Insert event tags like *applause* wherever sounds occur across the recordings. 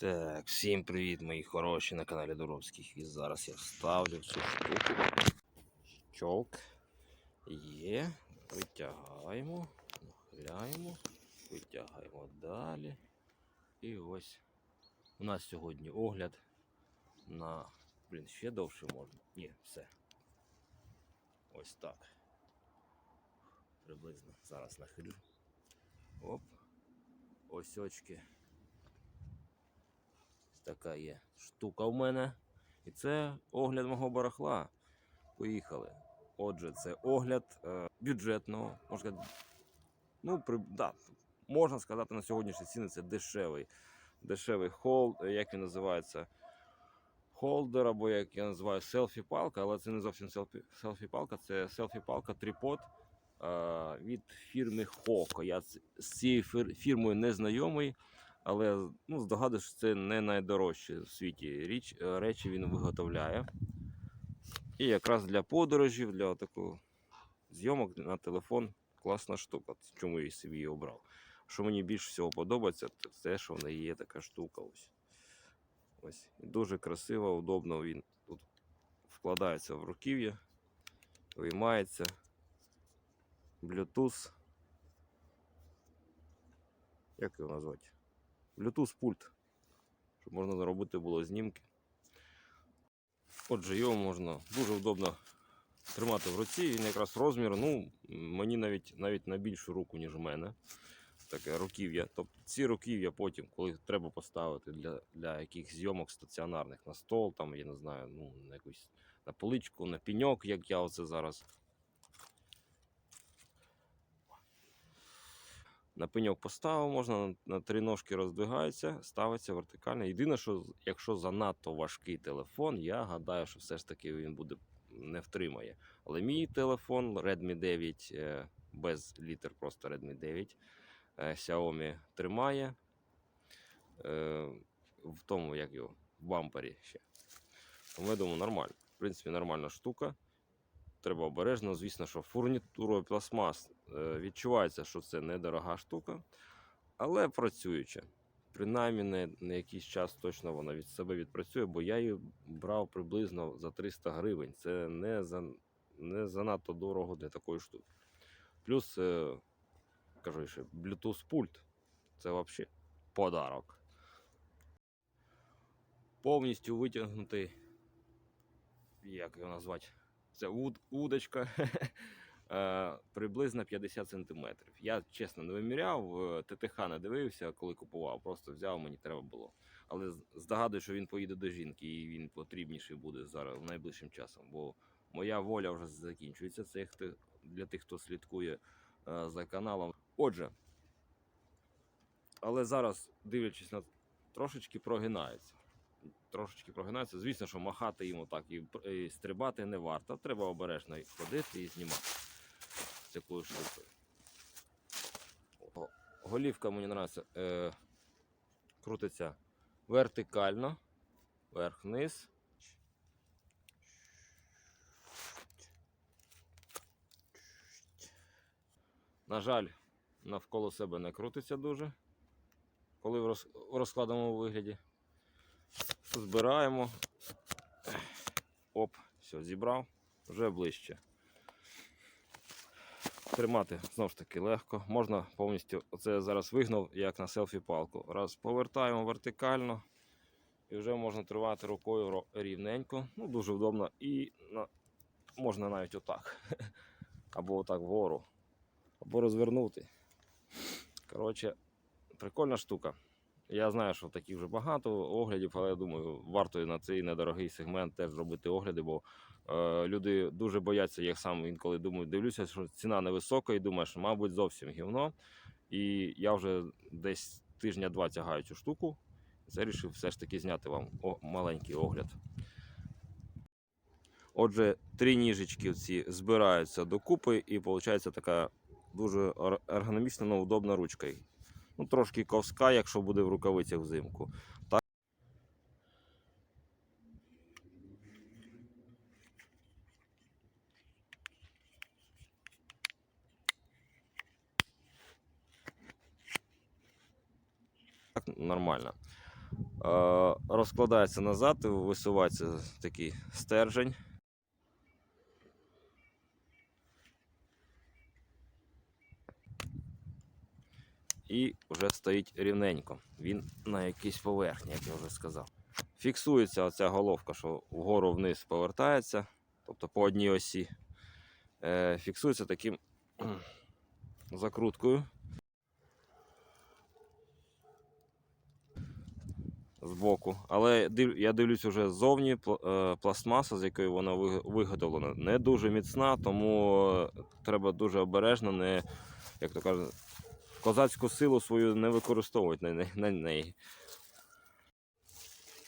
Так, всім привіт, мої хороші на каналі Дуровський Хвіст. Зараз я вставлю цю штуку. Щолк. Є. Витягаємо, нахиляємо, витягаємо далі. І ось у нас сьогодні огляд на. Блін, ще довше можна. Ні, все. Ось так. Приблизно. Зараз нахилю. Оп. Ось очки. Така є штука в мене. І це огляд мого барахла. Поїхали. Отже, це огляд е, бюджетного, можна сказати, ну, при, да, можна сказати, на сьогоднішні ціни це дешевий. Дешевий холд, е, як він називається? Холдер, або як я називаю селфі-палка, але це не зовсім селфі, селфі-палка, це селфі-палка трипод е, від фірми Хоко. Я з цією фірмою не знайомий, але ну, здогадуюсь, це не найдорожче в світі річ, е, речі він виготовляє. І якраз для подорожів, для такого зйомок на телефон класна штука. Чому я собі її обрав. Що мені більше всього подобається, це те, що в неї є така штука. Ось. Ось. Дуже красиво, удобно він тут вкладається в руків'я, виймається. Bluetooth. Як його назвати? Bluetooth пульт. Щоб можна зробити було знімки. Отже, його можна дуже удобно тримати в руці. Він якраз розмір, ну, мені навіть навіть на більшу руку, ніж у мене. Таке руків'я. Тобто ці руків'я потім, коли треба поставити для, для якихось зйомок стаціонарних на стол, там, я не знаю, ну, на якусь на поличку, на піньок, як я оце зараз. На пеньок поставив, можна на, три ножки роздвигається, ставиться вертикально. Єдине, що якщо занадто важкий телефон, я гадаю, що все ж таки він буде не втримає. Але мій телефон Redmi 9 е, без літер, просто Redmi 9 е, Xiaomi тримає. Е, в тому, як його, в бампері ще. Тому я думаю, нормально. В принципі, нормальна штука. Треба обережно, звісно, що фурнітурою пластмас е, відчувається, що це недорога штука, але працююча. Принаймні на, на якийсь час точно вона від себе відпрацює, бо я її брав приблизно за 300 гривень. Це не, за, не занадто дорого для такої штуки. Плюс, е, кажу ще, Bluetooth пульт це взагалі подарок. Повністю витягнутий, як його назвати? Це уд, удочка *laughs* е, приблизно 50 см. Я чесно не виміряв, е, ТТХ не дивився, коли купував. Просто взяв, мені треба було. Але здогадую, що він поїде до жінки і він потрібніший буде зараз найближчим часом. Бо моя воля вже закінчується. Це для тих, хто слідкує е, за каналом. Отже, але зараз, дивлячись на трошечки прогинається трошечки прогинається. Звісно, що махати йому так і, і стрибати не варто. Треба обережно ходити і знімати з такою штукою. Голівка мені подобається. Е, крутиться вертикально, вверх-вниз. На жаль, навколо себе не крутиться дуже, коли в розкладеному вигляді збираємо. Оп, все, зібрав, вже ближче. Тримати знову ж таки легко. Можна повністю, оце зараз вигнав, як на селфі-палку. Раз повертаємо вертикально і вже можна тривати рукою рівненько. Ну, дуже вдобно. І на, можна навіть отак. *laughs* Або отак вгору. Або розвернути. Коротше, прикольна штука. Я знаю, що таких вже багато оглядів, але я думаю, варто на цей недорогий сегмент теж робити огляди, бо е, люди дуже бояться, я сам інколи думаю, дивлюся, що ціна невисока, і думаю, що, мабуть, зовсім гівно. І я вже десь тижня-два тягаю цю штуку. Вирішив все ж таки зняти вам о, маленький огляд. Отже, три ніжечки ці збираються докупи, і виходить така дуже ер- ергономічна, але удобна ручка. Ну, трошки ковска, якщо буде в рукавицях взимку. Так. Нормально. розкладається назад, висувається такий стержень. І вже стоїть рівненько. Він на якійсь поверхні, як я вже сказав. Фіксується оця головка, що вгору вниз повертається, тобто по одній осі. Е, фіксується таким *clears throat* закруткою. Збоку. Але я дивлюсь уже ззовні е, пластмаса, з якої вона виготовлена, не дуже міцна, тому е, треба дуже обережно, не, як то кажуть, козацьку силу свою не використовувати на, на, неї.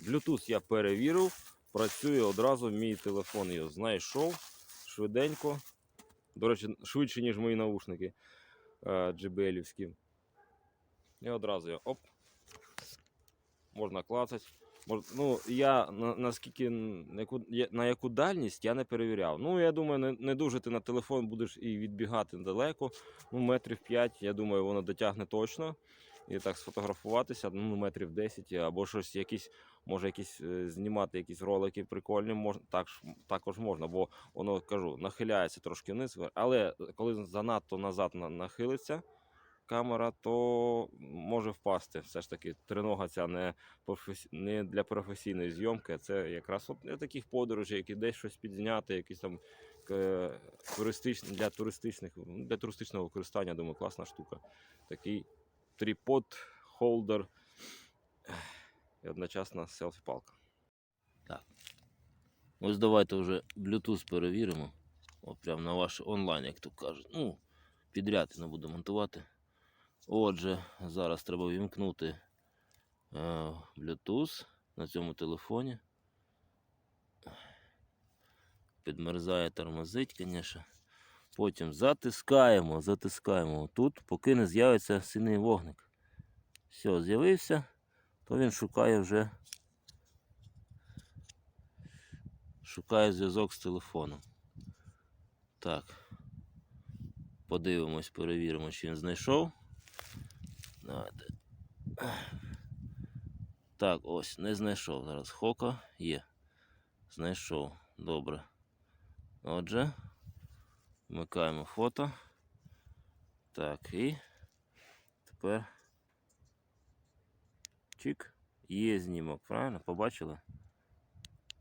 Bluetooth я перевірив, працює одразу мій телефон його знайшов швиденько. До речі, швидше, ніж мої наушники джебелівські. І одразу я оп. Можна клацати. Ну, я на, наскільки на яку, на яку дальність я не перевіряв. Ну, я думаю, не, не дуже ти на телефон будеш і відбігати далеко. Ну, метрів 5, я думаю, воно дотягне точно. І так сфотографуватися, ну, метрів 10, або щось якісь, може, якісь е, знімати якісь ролики прикольні, мож, так, також можна, бо воно кажу, нахиляється трошки вниз, але коли занадто назад на- нахилиться камера, то може впасти. Все ж таки, тринога ця не, не для професійної зйомки, це якраз от для таких подорожей, які десь щось підзняти, якісь там е, туристичні, для туристичних, для туристичного використання, думаю, класна штука. Такий тріпод, холдер і одночасно селфі-палка. Так. Ось давайте вже Bluetooth перевіримо. О, прямо на ваш онлайн, як то кажуть. Ну, підряд не буду монтувати. Отже, зараз треба вімкнути е, Bluetooth на цьому телефоні. Підмерзає, тормозить, звісно. Потім затискаємо, затискаємо тут, поки не з'явиться синій вогник. Все, з'явився, то він шукає вже. Шукає зв'язок з телефоном. Так. Подивимось, перевіримо, чи він знайшов. Давайте. Так, ось, не знайшов. Зараз хока є. Знайшов. Добре. Отже. Вмикаємо фото. Так, і тепер. Чик. Є знімок, правильно? Побачили?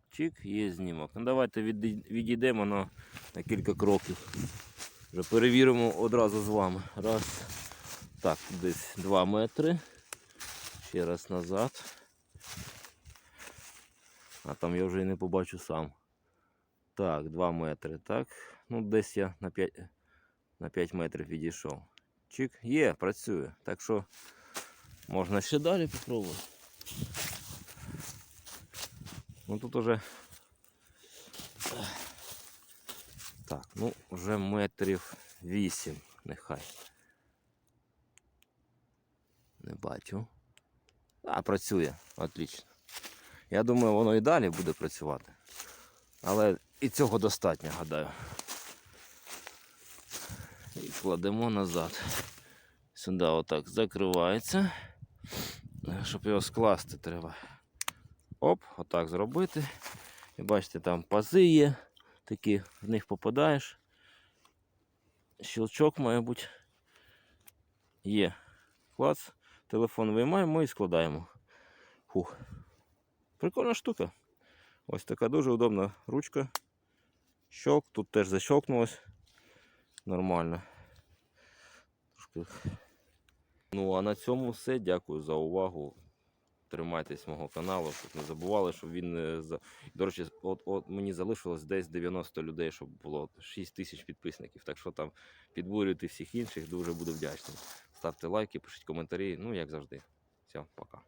Чик, є знімок. Ну давайте відійдемо на, на кілька кроків. Вже перевіримо одразу з вами. Раз. Так, десь 2 метри. Ще раз назад. А там я вже і не побачу сам. Так, 2 метри, так. Ну, десь я на 5, на 5 метрів відійшов. Чик, є, працює. Так що можна ще далі попробувати. Ну тут уже. Так, ну вже метрів 8, нехай. Не бачу. А, працює, отлично. Я думаю, воно і далі буде працювати. Але і цього достатньо, гадаю. І кладемо назад. Сюди отак закривається. Щоб його скласти треба. Оп, отак зробити. І бачите, там пази є. Такі, в них попадаєш. Щелчок, має бути. Є. Клац. Телефон виймаємо і складаємо. Фух. Прикольна штука. Ось така дуже удобна ручка. Щелк, тут теж защелкнулось. Нормально. Ну, а на цьому все. Дякую за увагу. Тримайтесь мого каналу, щоб не забували, щоб він за. До речі, от, от мені залишилось десь 90 людей, щоб було 6 тисяч підписників. Так що там підбурюйте всіх інших, дуже буду вдячний. Ставте лайки, пишіть коментарі. Ну, як завжди. Все, пока.